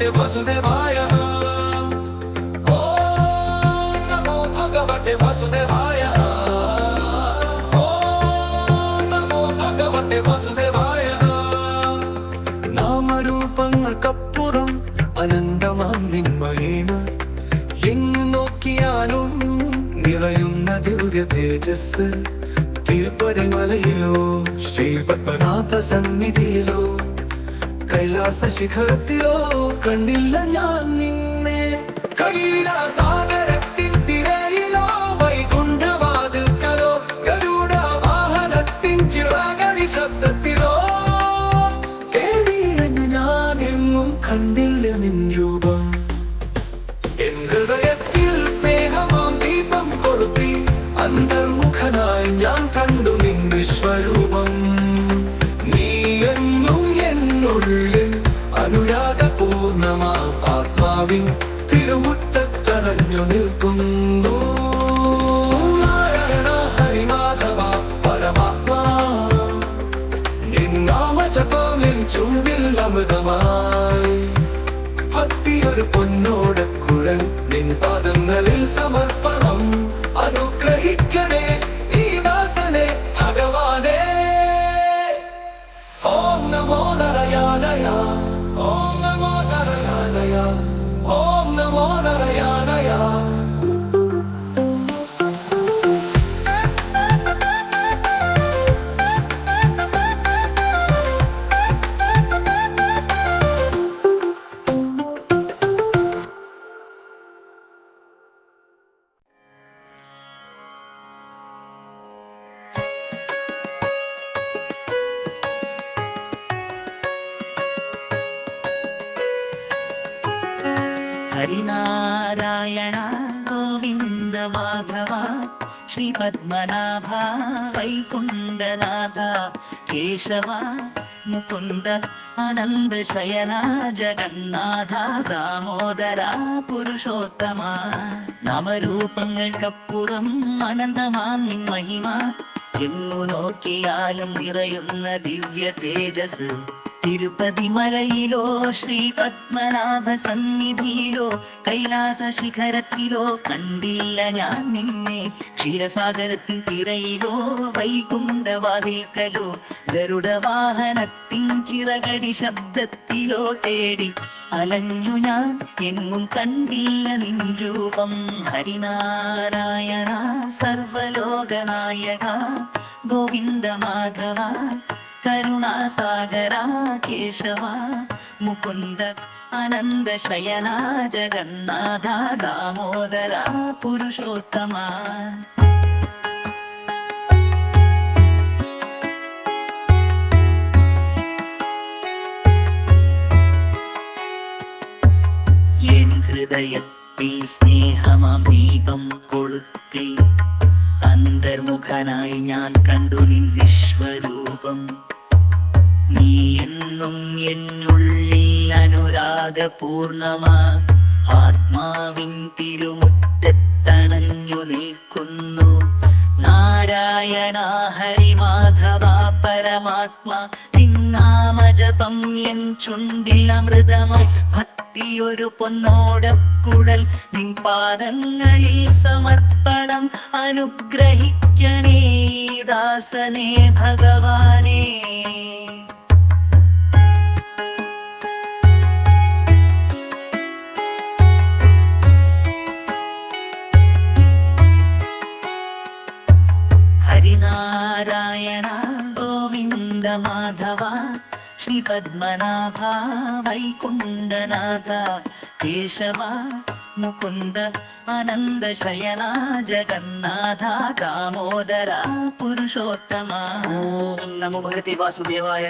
ഭഗവത്തെ വസുദേവായ. ഓം നമോ ഭഗവത്തെ വസുദേവായ. നമോ ഭഗവത്തെ വസുദേവായ. നാമരൂപങ്ങൾക്കപ്പുറം അനന്തമാം നിന്മയേന. എങ്ങു നോക്കിയാലും നിറയുന്ന ദിവ്യ തേജസ്. തിരുപ്പതിമലയിലോ ശ്രീ പത്മനാഭ സന്നിധിയിലോ കൈലാസ ശിഖരത്തിലോ കണ്ടില്ല ഞാൻ നിന്നെ. കൈലാസാഗരത്തിൻ തിരയിലോ വൈകുണ്ഠവാതിൽക്കലോ ഗരുഡ വാഹനത്തിൻ ചിറകടി ശബ്ദത്തിലോ. കേടിയില്ലെന്ന് ഞാൻ എങ്ങും കണ്ടില്ല നിൻ രൂപം. എൻ ഹൃദയത്തിൽ സ്നേഹമാം ദീപം കൊളുത്തി അന്തർമുഖനായി ഞാൻ കണ്ടു നിൻ വിശ്വരൂപം നീ എന്നും എന്നുള്ളിൽ ആത്മാവിൻ തിരുമുറ്റത്തണഞ്ഞു നിൽക്കുന്നു. നാരായണ ഹരിമാധവ പരമാത്മാ. നിന്നാമജപമിൻ ചുണ്ടിൽ അമൃതമായി. ഭക്തിയൊരു പൊന്നോടക്കുഴൽ ഹരിനാരായണ ഗോവിന്ദ മാധവ ശ്രീപത്മനാഭ വൈകുണ്ഠനാഥ കേശവ മുകുന്ദ അനന്ത ശയന ജഗന്നാഥ ദാമോദര പുരുഷോത്തമ നാമരൂപങ്ങൾക്കപ്പുറം അനന്തമാം നിൻ മഹിമ എന്നു നോക്കിയാലും നിറയുന്ന ദിവ്യ തേജസ് തിരുപ്പതി മലയിലോ ശ്രീ പത്മനാഭ സന്നിധിയിലോ കൈലാസ ശിഖരത്തിലോ കണ്ടില്ല ഞാൻ നിന്നെ. ക്ഷീരസാഗരത്തിൻ തിരയിലോ വൈകുണ്ഠവാതിൽക്കലോ ഗരുഡ വാഹനത്തിൻ ചിറകടി ശബ്ദത്തിലോ തേടി അലഞ്ഞു ഞാൻ എങ്ങും കണ്ടില്ല നിൻ രൂപം ഹരിനാരായണ സർവലോകനായക ഗോവിന്ദ മാധവ കരുണാസാഗര കേശവ മുകുന്ദ അനന്ത ശയന ജഗന്നാഥ ദാമോദര പുരുഷോത്തമ എൻ ഹൃദയത്തിൽ സ്നേഹമാം ദീപം കൊളുത്തി അന്തർമുഖനായി ഞാൻ കണ്ടു നിൻ വിശ്വരൂപം അനുരാഗപൂർണമാ ആത്മാവിൻ തിരുമുറ്റത്തണഞ്ഞു നിൽക്കുന്നു. നാരായണ ഹരിമാധവ പരമാത്മാ. നിന്നാമജപം എൻ ചുണ്ടിൽ അമൃതമായി. ഭക്തിയൊരു പൊന്നോടക്കുടൽ. നിൻ പാദങ്ങളിൽ സമർപ്പണം അനുഗ്രഹിക്കണേ ദാസനെ ഭഗവാനേ. ഹരിനാരായണ ഗോവിന്ദ മാധവ ശ്രീ പത്മനാഭ വൈകുണ്ഠനാഥ കേശവ മുകുന്ദ അനന്ത ശയന ജഗന്നാഥ ദാമോദര പുരുഷോത്തമ ഓം നമോ ഭഗവതി വാസുദേവായ